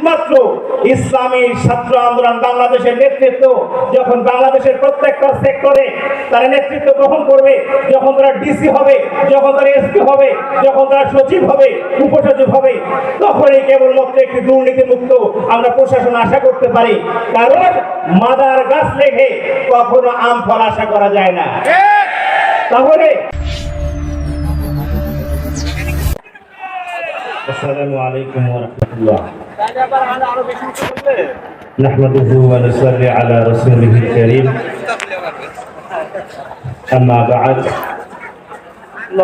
একমাত্র ইসলামী ছাত্র আন্দোলন বাংলাদেশের নেতৃত্ব যখন বাংলাদেশের প্রত্যেকটা সেক্টরে তারা নেতৃত্ব গ্রহণ করবে যখন তারা ডিসি হবে যখন তারা এসপি হবে যখন তারা সচিব হবে উপসচিব হবে তখনই কেবলমাত্র একটি দুর্নীতি মুক্ত আমরা প্রশাসন আশা করতে পারি। কারণ মাদার গাছ লেগে কখনো আম ফল আশা করা যায় না। তাহলে السلام عليكم ورحمة الله. نحمده ونصلي على رسوله الكريم. أما بعد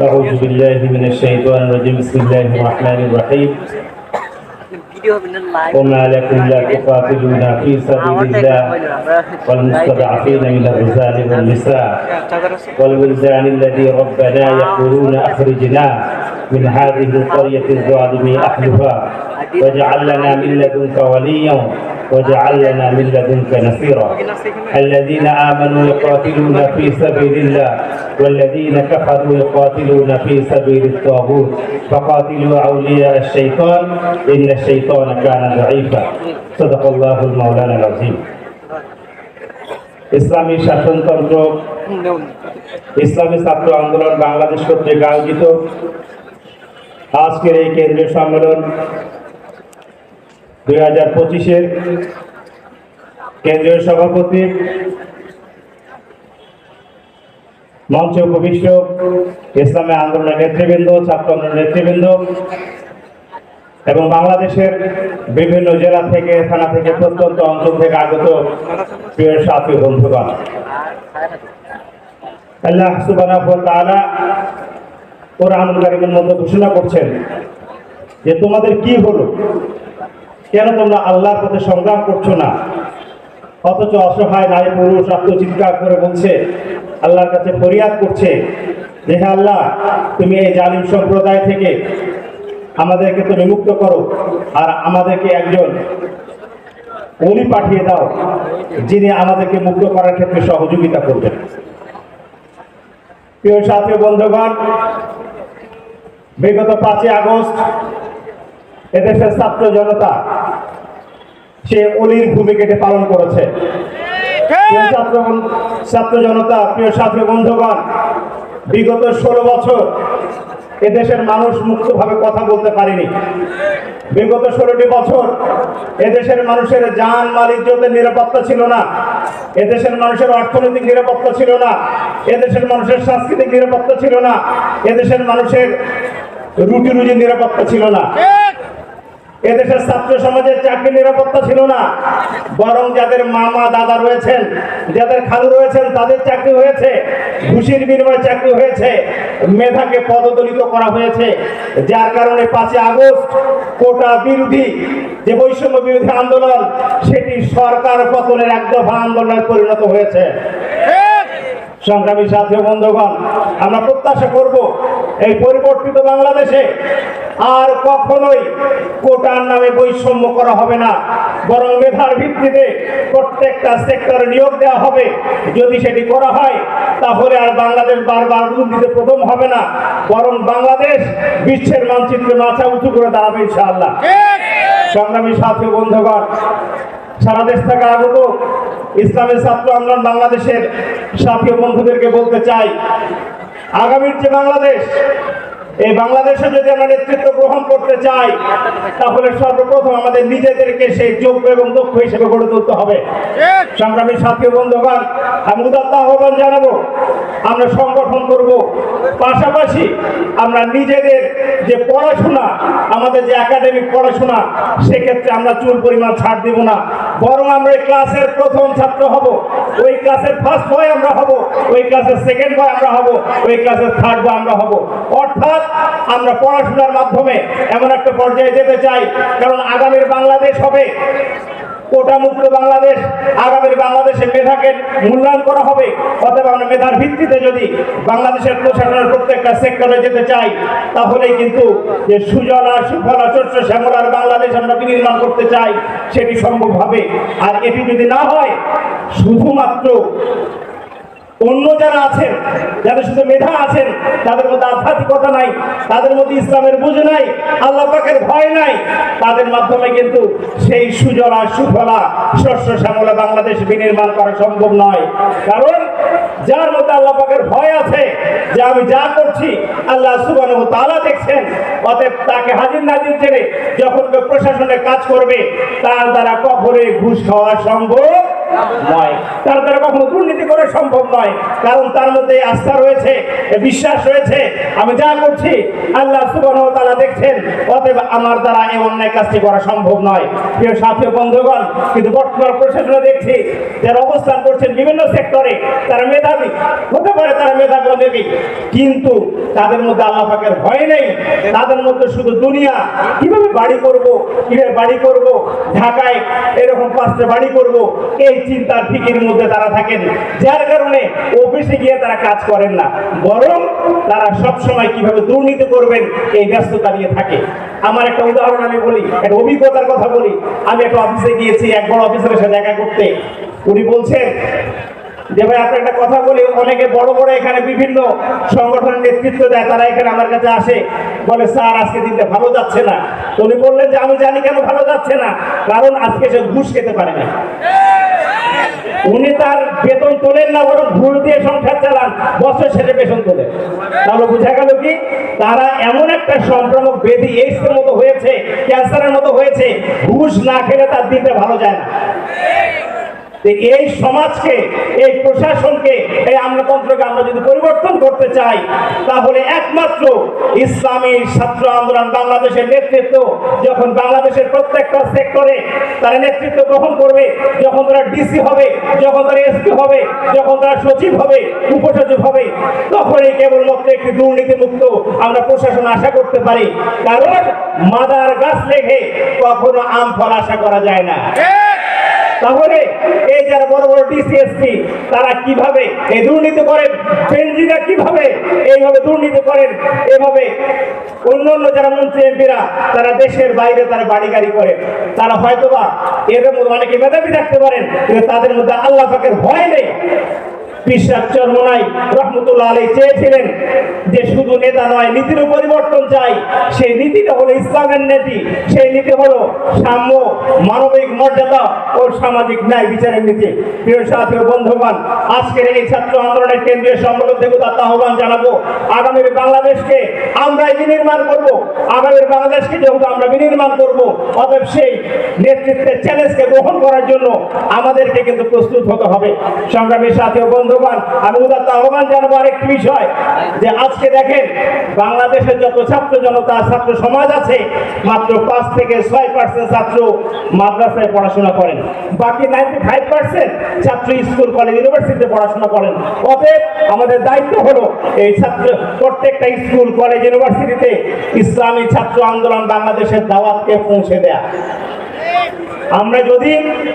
أعوذ بالله من الشيطان الرجيم. بسم الله الرحمن الرحيم. وما لكم لا تقاتلون في سبيل الله والمستضعفين من الرجال والنساء والولدان الذي ربنا يقولون أخرجنا. من هذه القرية الظالم أهلها واجعل لنا من لدنك وليا واجعل لنا من لدنك نصيرا الذين آمنوا يقاتلون في سبيل الله والذين كفروا يقاتلون في سبيل الطاغوت فقاتلوا أولياء الشيطان إن الشيطان كان ضعيفا صدق الله المولانا العظيم ইসলামী শাসনতন্ত্র ইসলামী ছাত্র আন্দোলন বাংলাদেশ কর্তৃক আয়োজিত আজকের এই কেন্দ্রীয় সম্মেলন দুই হাজার পঁচিশের কেন্দ্রীয় সভাপতি মঞ্চে উপবিষ্ট ইসলামী আন্দোলনের নেতৃবৃন্দ ছাত্র আন্দোলনের নেতৃবৃন্দ এবং বাংলাদেশের বিভিন্ন জেলা থেকে, থানা থেকে প্রত্যন্ত অঞ্চল থেকে আগত প্রিয় সাথী বন্ধুগণ। আল্লাহ সুবহানাহু কারীমের মধ্যে ঘোষণা করছেন যে তোমাদের কি হলো? কেন তোমরা আল্লাহর পথে সংগ্রাম করছ না? অথচ অসহায় নারী পুরুষ আত্মচিৎকার করে বলছে, আল্লাহর কাছে ফরিয়াদ করছে যে আল্লাহ, তুমি এই জালিম সম্প্রদায় থেকে আমাদেরকে তুমি মুক্ত করো, আর আমাদেরকে একজন অলি পাঠিয়ে দাও, যিনি আমাদেরকে মুক্ত করার ক্ষেত্রে সহযোগিতা করবেন। প্রিয় সাথী বন্ধুগণ বিগত পাঁচই আগস্ট এদেশের ছাত্র জনতা সে অলির ভূমিকাটি পালন করেছে। ছাত্র ছাত্র জনতা প্রিয় ছাত্র বন্ধুগণ বিগত ষোলো বছর এদেশের মানুষ মুক্তভাবে কথা বলতে পারেনি। বিগত ষোলোটি বছর এদেশের মানুষের জান মাল ইজ্জতের নিরাপত্তা ছিল না। এদেশের মানুষের অর্থনৈতিক নিরাপত্তা ছিল না। এদেশের মানুষের সাংস্কৃতিক নিরাপত্তা ছিল না। এদেশের মানুষের রুটি রুজির নিরাপত্তা ছিল না। এদেশের ছাত্র সমাজের চাকরি নিরাপত্তা ছিল না। বরং যাদের মামা দাদা রয়েছেন যাদের খালু রয়েছেন তাদের চাকরি হয়েছে ঘুষির বিনিময়ে চাকরি হয়েছে মেধাকে পদদলিত করা হয়েছে। যার কারণে পাঁচই আগস্ট কোটা বিরোধী যে বৈষম্য বিরোধী আন্দোলন সেটি সরকার পতনের এক দফা আন্দোলনে পরিণত হয়েছে। সংগ্রামী সাথী বন্ধুগণ আমরা প্রত্যাশা করব এই পরিবর্তিত বাংলাদেশে আর কখনোই কোটার নামে বৈষম্য করা হবে না। বরং মেধার ভিত্তিতে প্রত্যেকটা সেক্টরে নিয়োগ দেওয়া হবে। যদি সেটি করা হয় তাহলে আর বাংলাদেশ বারবার দুর্নীতিতে প্রথম হবে না। বরং বাংলাদেশ বিশ্বের মানচিত্রে মাথা উঁচু করে দাঁড়াবে ইনশাআল্লাহ। সংগ্রামী সাথী বন্ধুগণ সারা দেশ থেকে আগত ইসলামের ছাত্র আন্দোলন বাংলাদেশের সাথী বন্ধুদেরকে বলতে চাই আগামীর যে বাংলাদেশ এই বাংলাদেশে যদি আমরা নেতৃত্ব গ্রহণ করতে চাই, তাহলে সর্বপ্রথম আমাদের নিজেদেরকে সেই যোগ্য এবং দক্ষ হিসেবে গড়ে তুলতে হবে। সংগ্রামী সাথী বন্ধুগণ, আমি উদাত্ত আহ্বান জানাব, আমরা সংগঠন করব। পাশাপাশি আমরা নিজেদের যে পড়াশোনা, আমাদের যে একাডেমিক পড়াশোনা, সেক্ষেত্রে আমরা চুল পরিমাণ ছাড় দিব না। বরং আমরা ক্লাসের প্রথম ছাত্র হব। ওই ক্লাসের ফার্স্ট বয় আমরা হব, ওই ক্লাসের সেকেন্ড বয় আমরা হব, ওই ক্লাসের থার্ড বয় আমরা হব। অর্থাৎ আমরা পড়াশোনার মাধ্যমে এমন একটা পর্যায়ে যেতে চাই, কারণ আগামীর বাংলাদেশ হবে। কোটা মুক্ত বাংলাদেশ, আগামীর বাংলাদেশে মেধাকে মূল্যায়ন করা হবে অতএব আমরা মেধার ভিত্তিতে যদি বাংলাদেশের প্রশাসনের প্রত্যেকটা সেক্টরে যেতে চাই, তাহলেই কিন্তু যে সুজলা সুফলা শস্য শ্যামলার বাংলাদেশ আমরা বিনির্মাণ করতে চাই, সেটি সম্ভব হবে। আর এটি যদি না হয়, শুধুমাত্র অন্য যারা আছেন, যাদের শুধু মেধা আছেন, তাদের মধ্যে আধ্যাত্মিকতা নাই, তাদের মধ্যে ইসলামের বুঝ নাই, আল্লাহ পাকের ভয় নাই, তাদের মাধ্যমে কিন্তু সেই সুজলা সুফলা শস্য শ্যামলা বাংলাদেশ বিনির্মাণ করা সম্ভব নয়। কারণ যার মধ্যে আল্লাহ পাকের ভয় আছে, যে আমি যা করছি, আল্লাহ সুবহানাহু ওয়া তাআলা দেখছেন, অতএব তাকে হাজির নাজির জেনে যখন প্রশাসনে কাজ করবে, তার দ্বারা কখনোই ঘুষ খাওয়া সম্ভব তার দ্বারা কখনো দুর্নীতি করা সম্ভব নয়। কারণ তার মধ্যে আস্থা রয়েছে, বিশ্বাস রয়েছে। আমি যা করছি, আল্লাহ সুবহানাহু দেখছেন। অতএব আমার দ্বারা এই অন্যায় কাজটি করা সম্ভব নয়। প্রিয় সাথী বন্ধুগণ, কিন্তু বর্তমান প্রশাসনে দেখছি, যারা অবস্থান করছেন বিভিন্ন সেক্টরে, তারা মেধাবী। হতে পারে তারা মেধাবী অনেকই কিন্তু তাদের মধ্যে আল্লাহ পাকের ভয় নেই। তাদের মধ্যে শুধু দুনিয়া। কীভাবে বাড়ি করব, কীভাবে বাড়ি করব, ঢাকায় এরকম পাঁচটা বাড়ি করব, এই চিন্তার ফিকির মধ্যে তারা থাকেন। যার কারণে অফিসে গিয়ে তারা কাজ করেন না। বরং তারা সব সময় কীভাবে দুর্নীতি করবেন, এই ব্যস্ততা নিয়ে থাকে। আমার একটা উদাহরণ আমি বলি, একটা অভিজ্ঞতার কথা বলি। আমি একটা অফিসে গিয়েছি এক বড় অফিসারের সাথে দেখা করতে। উনি বলছেন যে, ভাই, আপনার একটা কথা বলি, অনেকে বড় বড় এখানে বিভিন্ন সংগঠনের নেতৃত্ব দেয়, তারা এখানে আমার কাছে আসে। বলে, স্যার, আজকে দিনটা ভালো যাচ্ছে না। উনি বললেন যে, আমি জানি কেন ভালো যাচ্ছে না, কারণ আজকে সে ঘুষ খেতে পারে না। উনি তার বেতন তোলেন না বরং ঘুষ দিয়ে সংসার চালান। বছর শেষে বেতন তোলে। তাহলে বুঝা গেল কি? তারা এমন একটা সংক্রামক বেদি এইডসের মতো হয়েছে ক্যান্সারের মতো হয়েছে, ঘুষ না খেলে তার দিনটা ভালো যায় না। এই সমাজকে, এই প্রশাসনকে, এই আমলাতন্ত্রকে আমরা যদি পরিবর্তন করতে চাই, তাহলে একমাত্র ইসলামী ছাত্র আন্দোলন বাংলাদেশের নেতৃত্ব, যখন বাংলাদেশের প্রত্যেকটা সেক্টরে তারা নেতৃত্ব গ্রহণ করবে, যখন তারা ডিসি হবে, যখন তারা এসপি হবে, যখন তারা সচিব হবে, উপসচিব হবে, তখনই কেবলমাত্র একটি দুর্নীতি মুক্ত আমরা প্রশাসন আশা করতে পারি। কারণ মাদার গাছ লেগে কখনো আম ফল আশা করা যায় না। তাহলে এই যারা বড় বড় ডিসিএসপি তারা কীভাবে এই দুর্নীতি করেন? বেঞ্জিরা কীভাবে এইভাবে দুর্নীতি করেন? এভাবে অন্য অন্য যারা মন্ত্রী, এমপিরা, তারা দেশের বাইরে তারা বাড়ি গাড়ি করে। তারা হয়তোবা এদের মধ্যে অনেকে মেধাবী থাকতে পারেন, কিন্তু তাদের মধ্যে আল্লাহ পাকের ভয় নেই। বিশ্বাস চর্মনাই রহমতুল্লাহ আলী চেয়েছিলেন যে শুধু নেতা নয়, নীতিরও পরিবর্তন চাই। সেই নীতিটা হলো ইসলামের নীতি। সেই নীতি হলো সাম্য, মানবিক মর্যাদা ও সামাজিক ন্যায় বিচারের নীতি। প্রিয় সাথী বন্ধুগণ, আজকের এই ছাত্র আন্দোলনের কেন্দ্রীয় সম্মেলন থেকে তার আহ্বান জানাব। আগামীর বাংলাদেশকে আমরাই বিনির্মাণ করব। আগামীর বাংলাদেশকে যেহেতু আমরা বিনির্মাণ করব, অতএব সেই নেতৃত্বের চ্যালেঞ্জকে গ্রহণ করার জন্য আমাদেরকে কিন্তু প্রস্তুত হতে হবে। সংগ্রামী সাথী ও বন্ধুগণ আমি উদাত্ত আহ্বান জানাব আরেকটি বিষয়, যে আজকে দেখেন, বাংলাদেশের যত ছাত্র জনতা, ছাত্র সমাজ আছে, মাত্র পাঁচ থেকে ছয় পার্সেন্ট ছাত্র মাদ্রাসায় পড়াশোনা করেন। বাকি নাইনটি ফাইভ পার্সেন্ট ছাত্র স্কুল, কলেজ ইউনিভার্সিটিতে পড়াশোনা করেন। অতএব আমাদের দায়িত্ব হলো এই ছাত্র, প্রত্যেকটা স্কুল, কলেজ ইউনিভার্সিটিতে ইসলামী ছাত্র আন্দোলন বাংলাদেশের দাওয়াতকে পৌঁছে দেয়া। আমরা যদি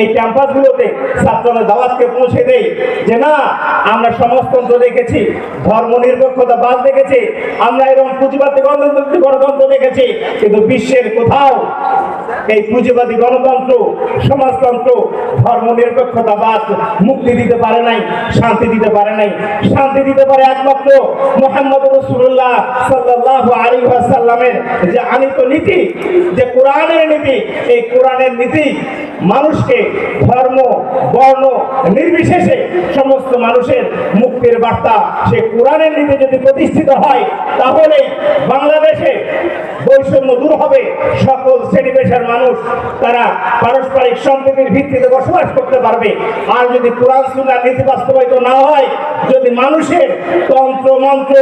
এই ক্যাম্পাসগুলোতে ছাত্রদের দাওয়াতকে পৌঁছে দেই যে না, আমরা সমাজতন্ত্র দেখেছি, ধর্ম নিরপেক্ষতা বাদ দেখেছি, আমরা এরকম পুঁজিবাদী গণতন্ত্র গণতন্ত্র দেখেছি, কিন্তু বিশ্বের কোথাও এই পুঁজিবাদী গণতন্ত্র, সমাজতন্ত্র ধর্ম নিরপেক্ষতা বাদ মুক্তি দিতে পারে নাই, শান্তি দিতে পারে নাই। শান্তি দিতে পারে একমাত্র মোহাম্মদ রসুল্লাহ সাল্লাহ আলী সাল্লামের যে আনিত নীতি, যে কোরআনের নীতি। এই কোরআনের নীতি মানুষকে ধর্ম, বর্ণ নির্বিশেষে সমস্ত মানুষের মুক্তির বার্তা সে কোরআনের নীতি যদি প্রতিষ্ঠিত হয়, তাহলে বাংলাদেশে বৈষম্য দূর হবে। সকল শ্রেণি পেশার মানুষ তারা পারস্পরিক সম্প্রীতির ভিত্তিতে বসবাস করতে পারবে। আর যদি কোরআন সুন্নাহ নীতি বাস্তবায়িত না হয়, যদি মানুষের তন্ত্র মন্ত্র,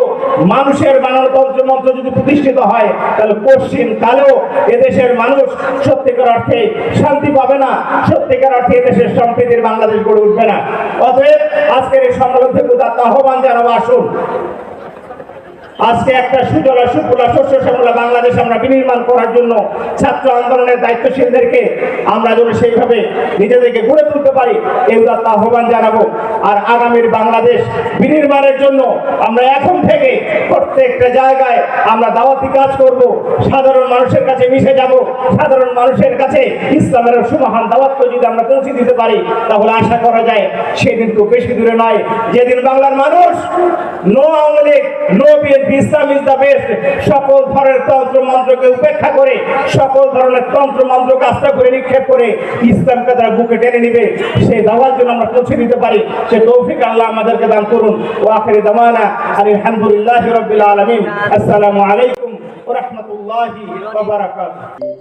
মানুষের বানানো তন্ত্র মন্ত্র যদি প্রতিষ্ঠিত হয়, তাহলে পশ্চিম কালেও এদেশের মানুষ সত্যিকার অর্থে শান্তি পাবে না। সত্যিকার অর্থে এদেশের সম্প্রীতির বাংলাদেশ গড়ে উঠবে না। অতএব আজকের এই সম্মেলন থেকে তার আহ্বান জানাব আসুন। আজকে একটা সুজলা সুফলা শস্য শ্যামলা বাংলাদেশ আমরা বিনির্মাণ করার জন্য ছাত্র আন্দোলনের দায়িত্বশীলদেরকে আমরা যেন সেইভাবে নিজেদেরকে গড়ে তুলতে পারি, এই উদাত্ত আহ্বান জানাব। আর আগামীর বাংলাদেশ বিনির্মাণের জন্য আমরা এখন থেকে প্রত্যেকটা জায়গায় আমরা দাওয়াতি কাজ করব, সাধারণ মানুষের কাছে মিশে যাব, সাধারণ মানুষের কাছে ইসলামের সুমহান দাওয়াতকে যদি আমরা পৌঁছে দিতে পারি, তাহলে আশা করা যায় সেদিন তো বেশি দূরে নয়। যেদিন বাংলার মানুষ no Awami League no BNP Islam is the best সকল ধরনের তন্ত্র মন্ত্রকে উপেক্ষা করে, সকল ধরনের তন্ত্র মন্ত্রকে আস্থা করে, নিক্ষেপ করে ইসলামকে তারা বুকে টেনে নিবে। সেই দাওয়ার জন্য আমরা পৌঁছে দিতে পারি, সে তৌফিক আল্লাহ আমাদেরকে দান করুন। ও আখেরি দামানা আলহামদুলিল্লাহ রবিল আলমিন। আসসালামু আলাইকুম ওরহমতুল্লাহি ওয়া বারাকাতুহু।